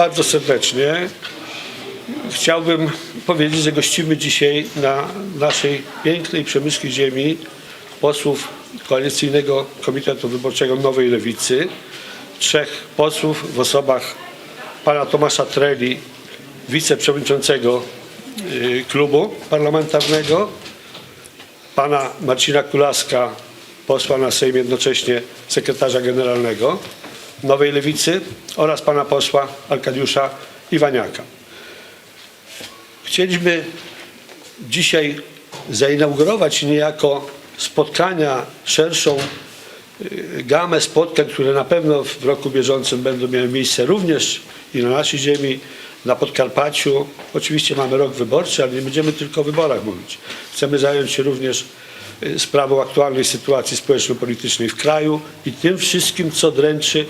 bardzo serdecznie. Chciałbym powiedzieć, że gościmy dzisiaj na naszej pięknej przemyskiej ziemi posłów Koalicyjnego Komitetu Wyborczego Nowej Lewicy. Trzech posłów w osobach pana Tomasza Treli, wiceprzewodniczącego y, klubu parlamentarnego, pana Marcina Kulaska, posła na Sejm, jednocześnie sekretarza generalnego Nowej Lewicy oraz pana posła Arkadiusza Iwaniaka. Chcieliśmy dzisiaj zainaugurować niejako spotkania, szerszą y, gamę spotkań, które na pewno w roku bieżącym będą miały miejsce również i na naszej ziemi, na Podkarpaciu. Oczywiście mamy rok wyborczy, ale nie będziemy tylko o wyborach mówić. Chcemy zająć się również y, sprawą aktualnej sytuacji społeczno-politycznej w kraju i tym wszystkim, co dręczy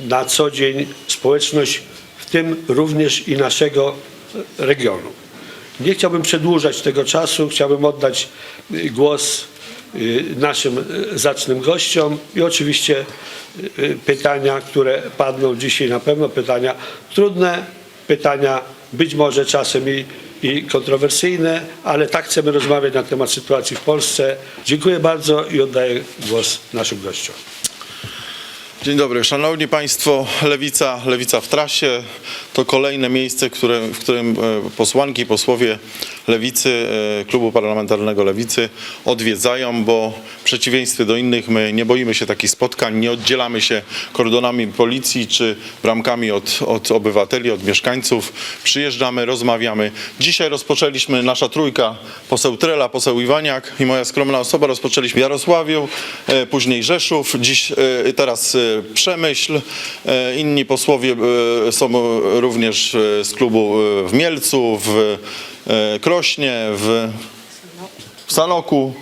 na co dzień społeczność, w tym również i naszego e, regionu. Nie chciałbym przedłużać tego czasu, chciałbym oddać y, głos y, naszym y, zacnym gościom i oczywiście y, y, pytania, które padną dzisiaj na pewno, pytania trudne, pytania być może czasem i, i kontrowersyjne, ale tak chcemy rozmawiać na temat sytuacji w Polsce. Dziękuję bardzo i oddaję głos naszym gościom. Dzień dobry, szanowni państwo. Lewica, Lewica w trasie to kolejne miejsce, które, w którym e, posłanki i posłowie Lewicy, e, klubu parlamentarnego Lewicy odwiedzają, bo w przeciwieństwie do innych my nie boimy się takich spotkań, nie oddzielamy się kordonami policji czy bramkami od, od obywateli, od mieszkańców. Przyjeżdżamy, rozmawiamy. Dzisiaj rozpoczęliśmy, nasza trójka, poseł Trela, poseł Iwaniak i moja skromna osoba, rozpoczęliśmy Jarosławiu, e, później Rzeszów, dziś e, teraz Przemyśl. Inni posłowie są również z klubu w Mielcu, w Krośnie, w w Sanoku,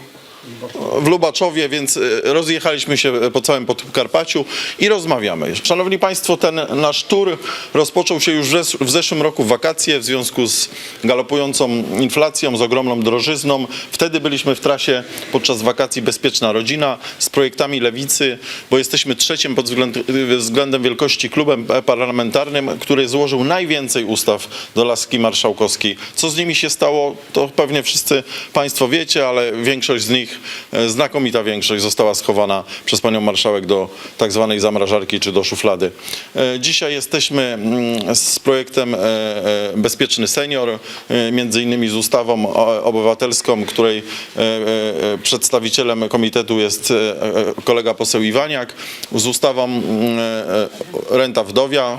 w Lubaczowie, więc e, rozjechaliśmy się po całym Podkarpaciu i rozmawiamy. Szanowni Państwo, ten nasz tur rozpoczął się już w zes- w zeszłym roku w wakacje w związku z galopującą inflacją, z ogromną drożyzną. Wtedy byliśmy w trasie podczas wakacji Bezpieczna Rodzina z projektami Lewicy, bo jesteśmy trzecim pod względ- względem wielkości klubem parlamentarnym, który złożył najwięcej ustaw do laski marszałkowskiej. Co z nimi się stało, to pewnie wszyscy Państwo wiecie, ale większość z nich, e, znakomita większość została schowana przez Panią Marszałek do tak zwanej zamrażarki czy do szuflady. E, Dzisiaj jesteśmy mm, z projektem e, Bezpieczny Senior, między innymi z ustawą obywatelską, której przedstawicielem komitetu jest kolega poseł Iwaniak, z ustawą mm, Renta Wdowia,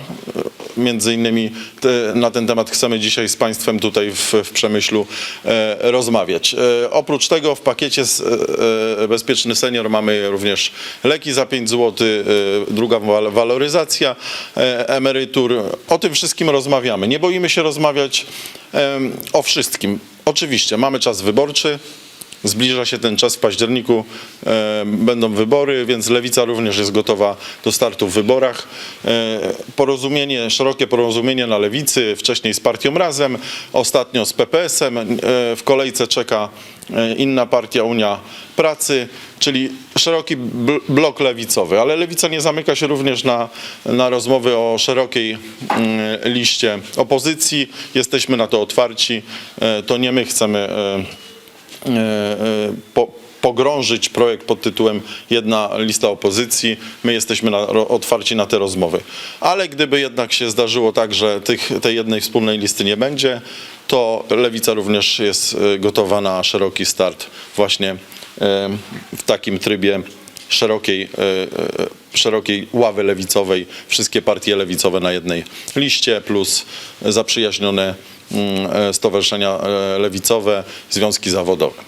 między innymi te, na ten temat chcemy dzisiaj z Państwem tutaj w, w Przemyślu e, rozmawiać. E, oprócz tego w pakiecie z, e, e, Bezpieczny Senior mamy również leki za 5 zł, e, druga wal- waloryzacja e, emerytur. O tym wszystkim rozmawiamy. Nie boimy się rozmawiać em, o wszystkim. Oczywiście mamy czas wyborczy. Zbliża się ten czas w październiku, e, będą wybory, więc Lewica również jest gotowa do startu w wyborach. E, porozumienie, szerokie porozumienie na Lewicy, wcześniej z partią Razem, ostatnio z PPS-em. E, w kolejce czeka inna partia Unia Pracy, czyli szeroki bl- blok lewicowy. Ale Lewica nie zamyka się również na, na rozmowy o szerokiej mm, liście opozycji. Jesteśmy na to otwarci. To nie my chcemy po, pogrążyć projekt pod tytułem Jedna lista opozycji. My jesteśmy na, otwarci na te rozmowy. Ale gdyby jednak się zdarzyło tak, że tych, tej jednej wspólnej listy nie będzie, to Lewica również jest e, gotowa na szeroki start właśnie e, w takim trybie szerokiej, e, e, szerokiej ławy lewicowej, wszystkie partie lewicowe na jednej liście, plus zaprzyjaźnione e, stowarzyszenia e, lewicowe, związki zawodowe.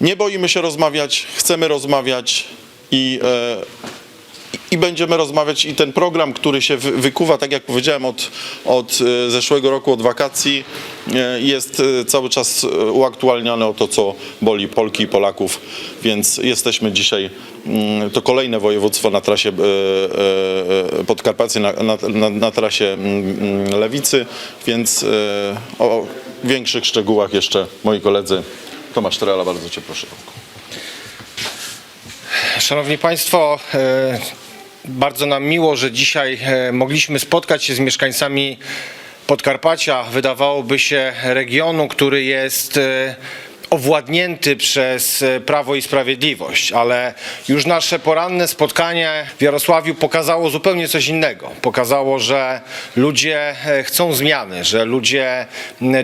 Nie boimy się rozmawiać, chcemy rozmawiać i, e, i będziemy rozmawiać. I ten program, który się wy- wykuwa, tak jak powiedziałem, od, od e, zeszłego roku, od wakacji, e, jest e, cały czas uaktualniany o to, co boli Polki i Polaków, więc jesteśmy dzisiaj, mm, to kolejne województwo na trasie Podkarpacie, na, na, na, trasie mm, mm, Lewicy, więc o większych szczegółach jeszcze moi koledzy. Tomasz Trela, bardzo Cię proszę. Szanowni Państwo, Bardzo nam miło, że dzisiaj e, mogliśmy spotkać się z mieszkańcami Podkarpacia. Wydawałoby się regionu, który jest e, owładnięty przez e, Prawo i Sprawiedliwość, ale już nasze poranne spotkanie w Jarosławiu pokazało zupełnie coś innego. Pokazało, że ludzie e, chcą zmiany, że ludzie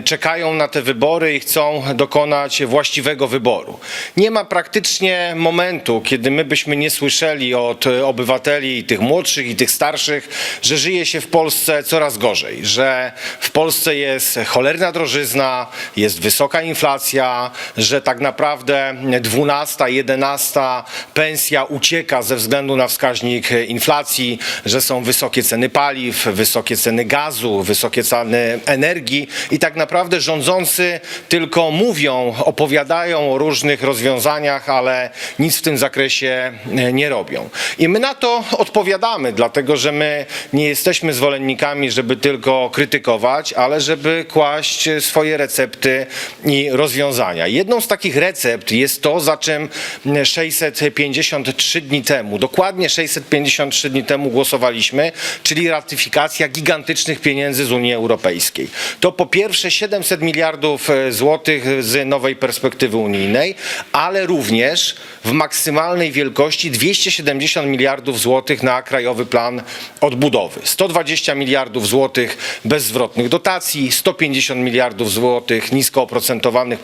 czekają na te wybory i chcą dokonać właściwego wyboru. Nie ma praktycznie momentu, kiedy my byśmy nie słyszeli od e, obywateli, i tych młodszych i tych starszych, że żyje się w Polsce coraz gorzej, że w Polsce jest cholerna drożyzna, jest wysoka inflacja, że tak naprawdę 12, 11 pensja ucieka ze względu na wskaźnik inflacji, że są wysokie ceny paliw, wysokie ceny gazu, wysokie ceny energii i tak naprawdę rządzący tylko mówią, opowiadają o różnych rozwiązaniach, ale nic w tym zakresie nie robią. I my na to odpowiadamy, dlatego że my nie jesteśmy zwolennikami, żeby tylko krytykować, ale żeby kłaść swoje recepty i rozwiązania. Jedną z takich recept jest to, za czym 653 dni temu, dokładnie 653 dni temu głosowaliśmy, czyli ratyfikacja gigantycznych pieniędzy z Unii Europejskiej. To po pierwsze 700 miliardów e, złotych z nowej perspektywy unijnej, ale również w maksymalnej wielkości 270 miliardów złotych na Krajowy Plan Odbudowy. 120 miliardów złotych bezzwrotnych dotacji, 150 miliardów złotych nisko oprocentowanych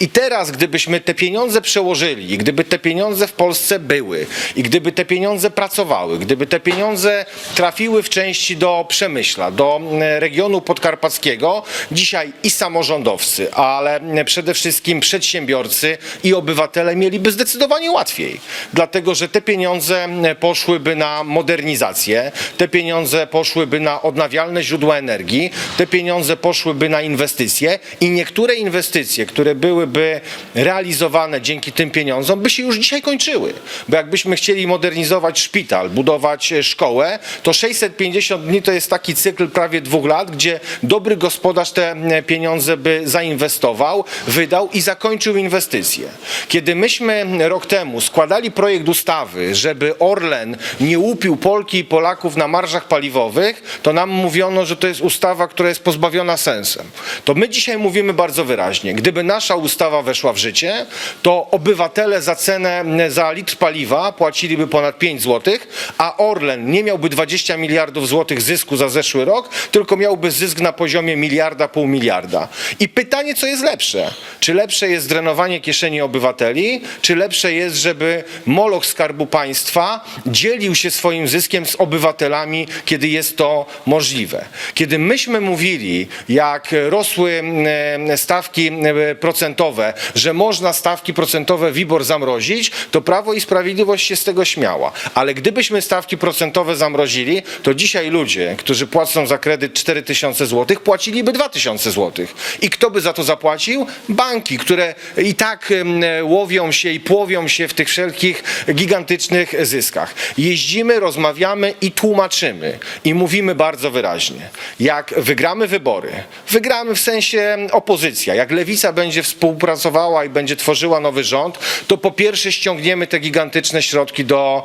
I teraz, gdybyśmy te pieniądze przełożyli, i gdyby te pieniądze w Polsce były, i gdyby te pieniądze pracowały, gdyby te pieniądze trafiły w części do Przemyśla, do mm, regionu podkarpackiego, dzisiaj i samorządowcy, ale przede wszystkim przedsiębiorcy i obywatele mieliby zdecydowanie łatwiej. Dlatego, że te pieniądze mm, poszłyby na modernizację, te pieniądze poszłyby na odnawialne źródła energii, te pieniądze poszłyby na inwestycje i niektóre inwestycje, które byłyby realizowane dzięki tym pieniądzom, by się już dzisiaj kończyły. Bo jakbyśmy chcieli modernizować szpital, budować e, szkołę, to 650 dni to jest taki cykl prawie dwóch lat, gdzie dobry gospodarz te pieniądze by zainwestował, wydał i zakończył inwestycje. Kiedy myśmy rok temu składali projekt ustawy, żeby Orlen nie łupił Polki i Polaków na marżach paliwowych, to nam mówiono, że to jest ustawa, która jest pozbawiona sensem. To my dzisiaj mówimy bardzo wyraźnie, gdyby nasza ustawa weszła w życie, to obywatele za cenę, za litr paliwa płaciliby ponad 5 zł, a Orlen nie miałby 20 miliardów złotych zysku za zeszły rok, tylko miałby zysk na poziomie miliarda, pół miliarda. I pytanie, co jest lepsze? Czy lepsze jest drenowanie kieszeni obywateli, czy lepsze jest, żeby moloch Skarbu Państwa dzielił się swoim zyskiem z obywatelami, kiedy jest to możliwe? Kiedy myśmy mówili, jak rosły e, stawki e, procentowe, że można stawki procentowe WIBOR zamrozić, to Prawo i Sprawiedliwość się z tego śmiała. Ale gdybyśmy stawki procentowe zamrozili, to dzisiaj ludzie, którzy płacą za kredyt 4000 zł, płaciliby 2000 zł. I kto by za to zapłacił? Banki, które i tak łowią się i płowią się w tych wszelkich gigantycznych zyskach. Jeździmy, rozmawiamy i tłumaczymy. I mówimy bardzo wyraźnie. Jak wygramy wybory, wygramy w sensie opozycja, jak lewica będzie współpracowała i będzie tworzyła nowy rząd, to po pierwsze ściągniemy te gigantyczne środki do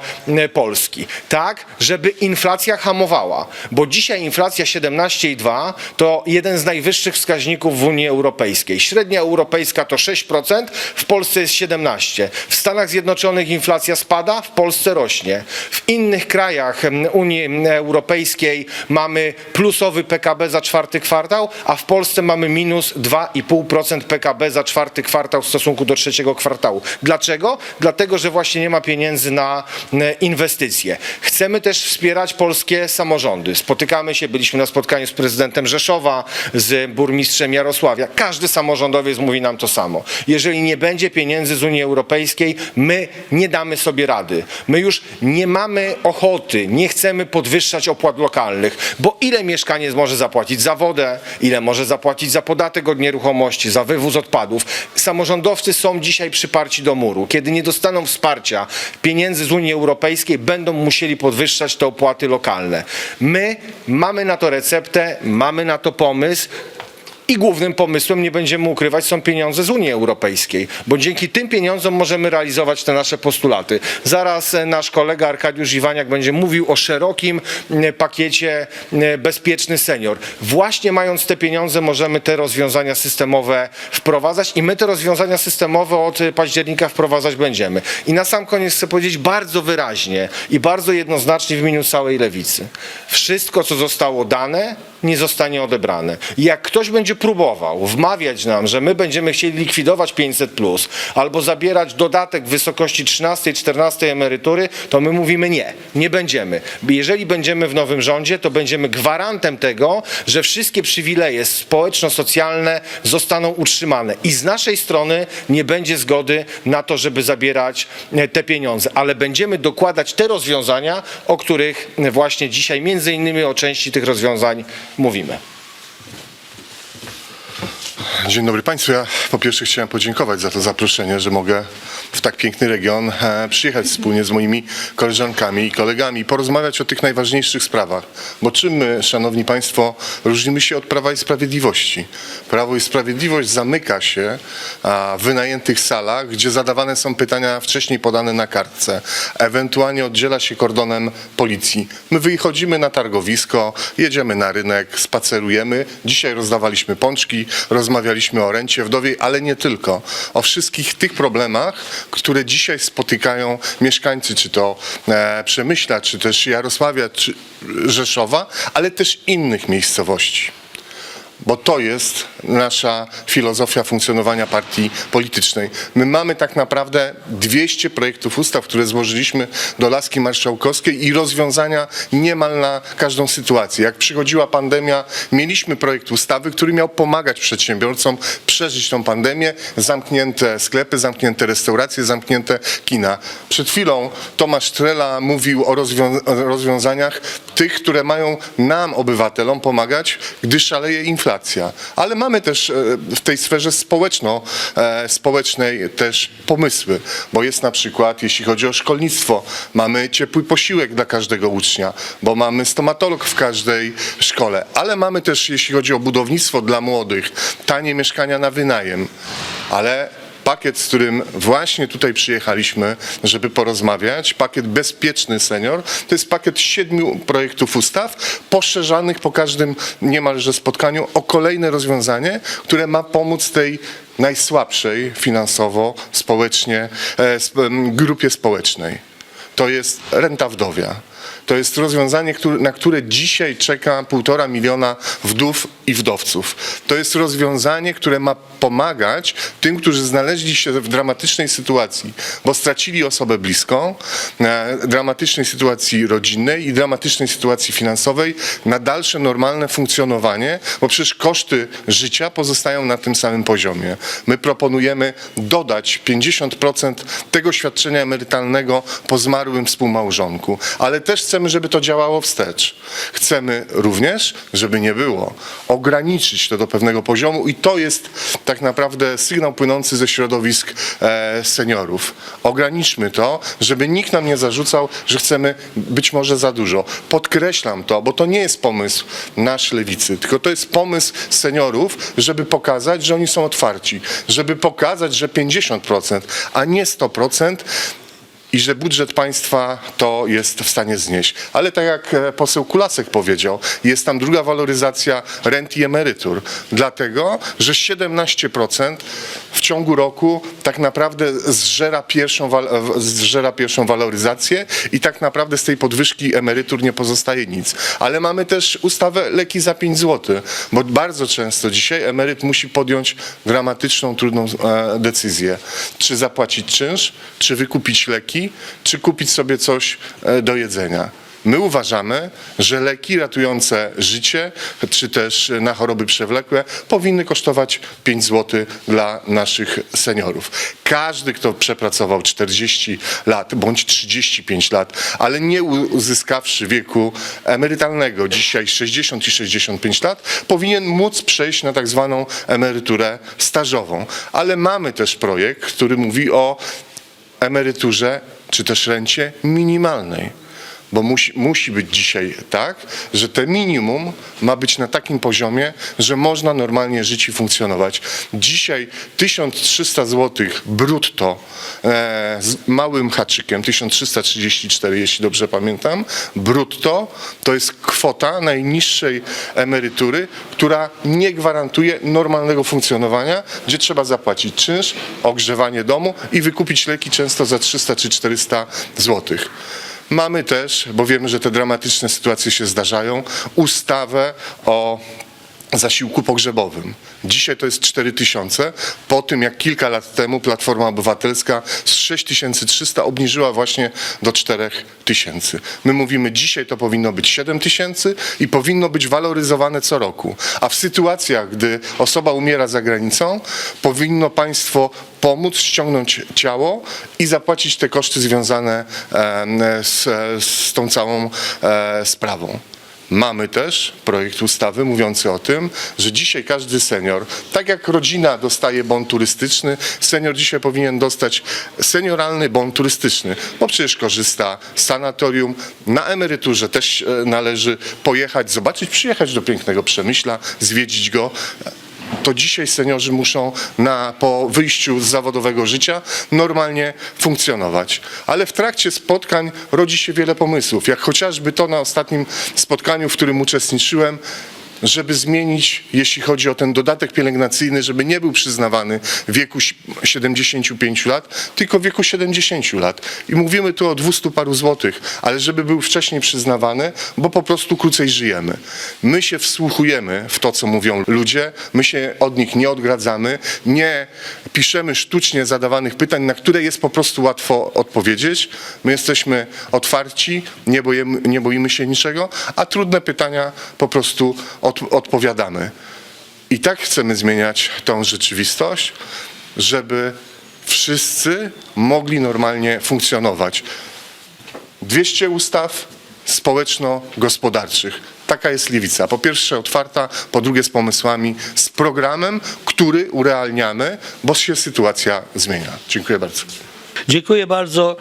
Polski. Tak, żeby inflacja hamowała. Bo dzisiaj inflacja 17,2 to jeden z najwyższych wskaźników w Unii Europejskiej. Średnia europejska to 6%, w Polsce jest 17%. W Stanach Zjednoczonych inflacja spada, w Polsce rośnie. W innych krajach Unii Europejskiej mamy plusowy PKB za czwarty kwartał, a w Polsce mamy minus 2,5% PKB za czwarty kwartał w stosunku do trzeciego kwartału. Dlaczego? Dlatego, że właśnie nie ma pieniędzy na e, inwestycje. Chcemy też wspierać polskie samorządy. Spotykamy się, byliśmy na spotkaniu z prezydentem Rzeszowa, z burmistrzem Jarosławia. Każdy samorządowiec mówi nam to samo. Jeżeli nie będzie pieniędzy z Unii Europejskiej, my nie damy sobie rady. My już nie mamy ochoty, nie chcemy podwyższać opłat lokalnych, bo ile mieszkaniec może zapłacić za wodę, ile może zapłacić za podatek od nieruchomości, za wywóz odpadów. Samorządowcy są dzisiaj przyparci do muru. Kiedy nie dostaną wsparcia pieniędzy z Unii Europejskiej, będą musieli podwyższać te opłaty lokalne. My mamy na to receptę, mamy na to pomysł. I głównym pomysłem, nie będziemy ukrywać, są pieniądze z Unii Europejskiej, bo dzięki tym pieniądzom możemy realizować te nasze postulaty. Zaraz e, nasz kolega Arkadiusz Iwaniak będzie mówił o szerokim e, pakiecie e, Bezpieczny Senior. Właśnie mając te pieniądze możemy te rozwiązania systemowe wprowadzać i my te rozwiązania systemowe od października wprowadzać będziemy. I na sam koniec chcę powiedzieć bardzo wyraźnie i bardzo jednoznacznie w imieniu całej lewicy. Wszystko, co zostało dane, nie zostanie odebrane. Jak ktoś będzie próbował wmawiać nam, że my będziemy chcieli likwidować 500 plus albo zabierać dodatek w wysokości 13 i 14 emerytury, to my mówimy nie, nie będziemy. Jeżeli będziemy w nowym rządzie, to będziemy gwarantem tego, że wszystkie przywileje społeczno-socjalne zostaną utrzymane. I z naszej strony nie będzie zgody na to, żeby zabierać e, te pieniądze, ale będziemy dokładać te rozwiązania, o których właśnie dzisiaj między innymi o części tych rozwiązań mówimy. Dzień dobry Państwu. Ja po pierwsze chciałem podziękować za to zaproszenie, że mogę w tak piękny region e, przyjechać wspólnie z moimi koleżankami i kolegami porozmawiać o tych najważniejszych sprawach. Bo czym my, Szanowni Państwo, różnimy się od Prawa i Sprawiedliwości? Prawo i Sprawiedliwość zamyka się w wynajętych salach, gdzie zadawane są pytania wcześniej podane na kartce. Ewentualnie oddziela się kordonem policji. My wychodzimy na targowisko, jedziemy na rynek, spacerujemy. Dzisiaj rozdawaliśmy pączki, rozmawialiśmy o rencie wdowiej, ale nie tylko. O wszystkich tych problemach, które dzisiaj spotykają mieszkańcy, czy to e, Przemyśla, czy też Jarosławia, czy Rzeszowa, ale też innych miejscowości bo to jest nasza filozofia funkcjonowania partii politycznej. My mamy tak naprawdę 200 projektów ustaw, które złożyliśmy do laski marszałkowskiej i rozwiązania niemal na każdą sytuację. Jak przychodziła pandemia, mieliśmy projekt ustawy, który miał pomagać przedsiębiorcom przeżyć tą pandemię, zamknięte sklepy, zamknięte restauracje, zamknięte kina. Przed chwilą Tomasz Trela mówił o rozwią- rozwiązaniach tych, które mają nam, obywatelom, pomagać, gdy szaleje inflacja. Ale mamy też e, w tej sferze społeczno, e, społecznej też pomysły, bo jest na przykład, jeśli chodzi o szkolnictwo, mamy ciepły posiłek dla każdego ucznia, bo mamy stomatolog w każdej szkole, ale mamy też, jeśli chodzi o budownictwo dla młodych, tanie mieszkania na wynajem, ale pakiet, z którym właśnie tutaj przyjechaliśmy, żeby porozmawiać, pakiet Bezpieczny Senior, to jest pakiet siedmiu projektów ustaw, poszerzanych po każdym niemalże spotkaniu o kolejne rozwiązanie, które ma pomóc tej najsłabszej finansowo, społecznie, e, grupie społecznej. To jest renta wdowia. To jest rozwiązanie, na które dzisiaj czeka półtora miliona wdów i wdowców. To jest rozwiązanie, które ma pomagać tym, którzy znaleźli się w dramatycznej sytuacji, bo stracili osobę bliską, e, dramatycznej sytuacji rodzinnej i dramatycznej sytuacji finansowej na dalsze normalne funkcjonowanie, bo przecież koszty życia pozostają na tym samym poziomie. My proponujemy dodać 50% tego świadczenia emerytalnego po zmarłym współmałżonku, ale też chcemy, żeby to działało wstecz. Chcemy również, żeby nie było, ograniczyć to do pewnego poziomu i to jest tak naprawdę sygnał płynący ze środowisk e, seniorów. Ograniczmy to, żeby nikt nam nie zarzucał, że chcemy być może za dużo. Podkreślam to, bo to nie jest pomysł nasz lewicy, tylko to jest pomysł seniorów, żeby pokazać, że oni są otwarci, żeby pokazać, że 50%, a nie 100% i że budżet państwa to jest w stanie znieść. Ale tak jak e, poseł Kulasek powiedział, jest tam druga waloryzacja rent i emerytur, dlatego, że 17% w ciągu roku tak naprawdę zżera pierwszą, zżera pierwszą waloryzację i tak naprawdę z tej podwyżki emerytur nie pozostaje nic. Ale mamy też ustawę leki za 5 zł, bo bardzo często dzisiaj emeryt musi podjąć dramatyczną, trudną e, decyzję. Czy zapłacić czynsz, czy wykupić leki, czy kupić sobie coś e, do jedzenia. My uważamy, że leki ratujące życie, czy też na choroby przewlekłe, powinny kosztować 5 zł dla naszych seniorów. Każdy, kto przepracował 40 lat bądź 35 lat, ale nie uzyskawszy wieku emerytalnego, dzisiaj 60 i 65 lat, powinien móc przejść na tak zwaną emeryturę stażową. Ale mamy też projekt, który mówi o emeryturze czy też rencie minimalnej. Bo musi, musi być dzisiaj tak, że te minimum ma być na takim poziomie, że można normalnie żyć i funkcjonować. Dzisiaj 1300 zł brutto e, z małym haczykiem, 1334 jeśli dobrze pamiętam, brutto to jest kwota najniższej emerytury, która nie gwarantuje normalnego funkcjonowania, gdzie trzeba zapłacić czynsz, ogrzewanie domu i wykupić leki często za 300 czy 400 złotych. Mamy też, bo wiemy, że te dramatyczne sytuacje się zdarzają, ustawę o zasiłku pogrzebowym. Dzisiaj to jest 4 tysiące, po tym jak kilka lat temu Platforma Obywatelska z 6300 obniżyła właśnie do 4 tysięcy. My mówimy, dzisiaj to powinno być 7 tysięcy i powinno być waloryzowane co roku. A w sytuacjach, gdy osoba umiera za granicą, powinno państwo pomóc ściągnąć ciało i zapłacić te koszty związane z, z tą całą e, sprawą. Mamy też projekt ustawy mówiący o tym, że dzisiaj każdy senior, tak jak rodzina dostaje bon turystyczny, senior dzisiaj powinien dostać senioralny bon turystyczny, bo przecież korzysta z sanatorium, na emeryturze też e, należy pojechać, zobaczyć, przyjechać do pięknego Przemyśla, zwiedzić go to dzisiaj seniorzy muszą na, po wyjściu z zawodowego życia normalnie funkcjonować. Ale w trakcie spotkań rodzi się wiele pomysłów, jak chociażby to na ostatnim spotkaniu, w którym uczestniczyłem, żeby zmienić, jeśli chodzi o ten dodatek pielęgnacyjny, żeby nie był przyznawany w wieku 75 lat, tylko w wieku 70 lat. I mówimy tu o 200 paru złotych, ale żeby był wcześniej przyznawany, bo po prostu krócej żyjemy. My się wsłuchujemy w to, co mówią ludzie, my się od nich nie odgradzamy, nie piszemy sztucznie zadawanych pytań, na które jest po prostu łatwo odpowiedzieć. My jesteśmy otwarci, nie, bojemy, nie boimy się niczego, a trudne pytania po prostu od, odpowiadamy. I tak chcemy zmieniać tą rzeczywistość, żeby wszyscy mogli normalnie funkcjonować. 200 ustaw społeczno-gospodarczych. Taka jest Lewica. Po pierwsze otwarta, po drugie z pomysłami, z programem, który urealniamy, bo się sytuacja zmienia. Dziękuję bardzo. Dziękuję bardzo.